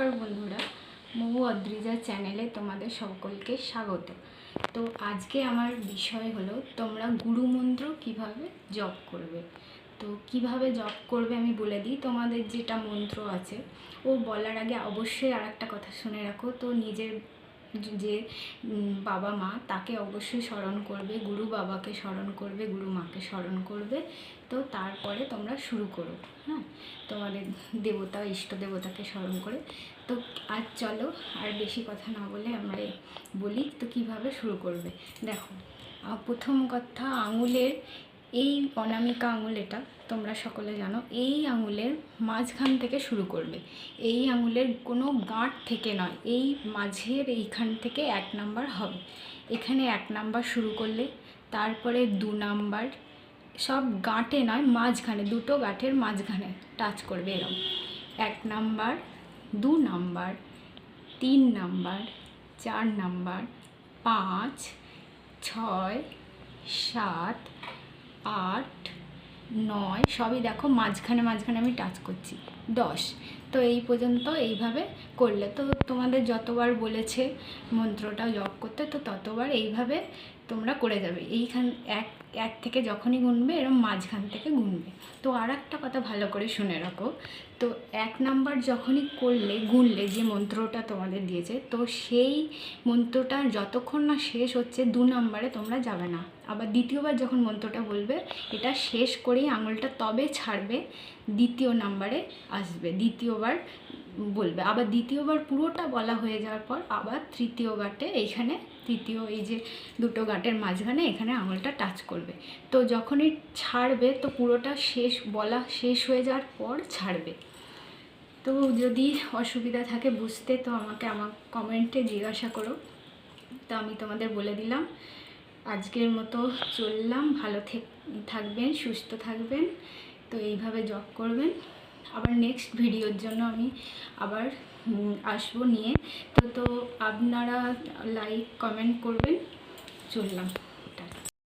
নমস্কার বন্ধুরা মৌ অদ্রিজা চ্যানেলে তোমাদের সকলকে স্বাগত। তো আজকে আমার বিষয় হলো, তোমরা গুরুমন্ত্র কীভাবে জপ করবে? তো কীভাবে জপ করবে আমি বলে দিই, তোমাদের যেটা মন্ত্র আছে, ও বলার আগে অবশ্যই আর একটা কথা শুনে রাখো। তো নিজের যে বাবা মা তাকে অবশ্যই স্মরণ করবে, গুরু বাবাকে স্মরণ করবে, গুরু মাকে স্মরণ করবে। তো তারপরে তোমরা শুরু করো হ্যাঁ? তোমাদের দেবতা, ইষ্ট দেবতাকে স্মরণ করে। তো আর চলো, আর বেশি কথা না বলে আমরা বলি, তো কীভাবে শুরু করবে? দেখো প্রথম কথা, আঙুলের এই অনামিকা আঙুল এটা, তোমরা সকলে জানো, এই আঙুলের মাঝখান থেকে শুরু করবে। এই আঙুলের কোনো গাঁট থেকে নয়, এই মাঝের এইখান থেকে এক নাম্বার হবে। এখানে এক নাম্বার শুরু করলে, তারপরে দু নাম্বার, সব গাঁটে নয়, মাঝখানে, দুটো গাঁটের মাঝখানে টাচ করবে এরকম এক নাম্বার, দু নাম্বার, তিন নাম্বার, চার নাম্বার, পাঁচ, ছয়, সাত আট নয় সবই দেখো মাঝখানে মাঝখানে আমি টাচ করছি। দশ তো এই পর্যন্ত এইভাবে করলে। তো তোমাদের যতবার বলেছে মন্ত্রটা জপ করতে, তো ততবার এইভাবে তোমরা করে যাবে। এইখান, এক এক থেকে যখনই গুনবে এরকম মাঝখান থেকে গুনবে। তো আর একটা কথা ভালো করে শুনে রাখো। তো এক নাম্বার যখনই করলে, গুনলে যে মন্ত্রটা তোমাদের দিয়েছে, তো সেই মন্ত্রটা যতক্ষণ না শেষ হচ্ছে, দু নাম্বারে তোমরা যাবে না। আবার দ্বিতীয়বার যখন মন্ত্রটা বলবে, এটা শেষ করেই আঙুলটা তবে ছাড়বে, দ্বিতীয় নাম্বারে আসবে। দ্বিতীয়বার বলবে। আবার দ্বিতীয়বার পুরোটা বলা হয়ে যাওয়ার পর আবার তৃতীয় গাঁটে এইখানে তৃতীয় এই যে দুটো গাঁটের মাঝখানে এখানে আঙুলটা টাচ করবে। তো যখনই ছাড়বে তো পুরোটা শেষ বলা শেষ হয়ে যাওয়ার পর ছাড়বে। তো যদি অসুবিধা থাকে বুঝতে তো আমাকে আমার কমেন্টে জিজ্ঞাসা করো। তো আমি তোমাদের বলে দিলাম। আজকের মতো চললাম। ভালো থেক- থাকবেন, সুস্থ থাকবেন। তো এইভাবে জব করবেন। আবার নেক্সট ভিডিওর জন্য আমি আবার আসব নিয়ে। তো তো আপনারা লাইক কমেন্ট করবেন। চললাম।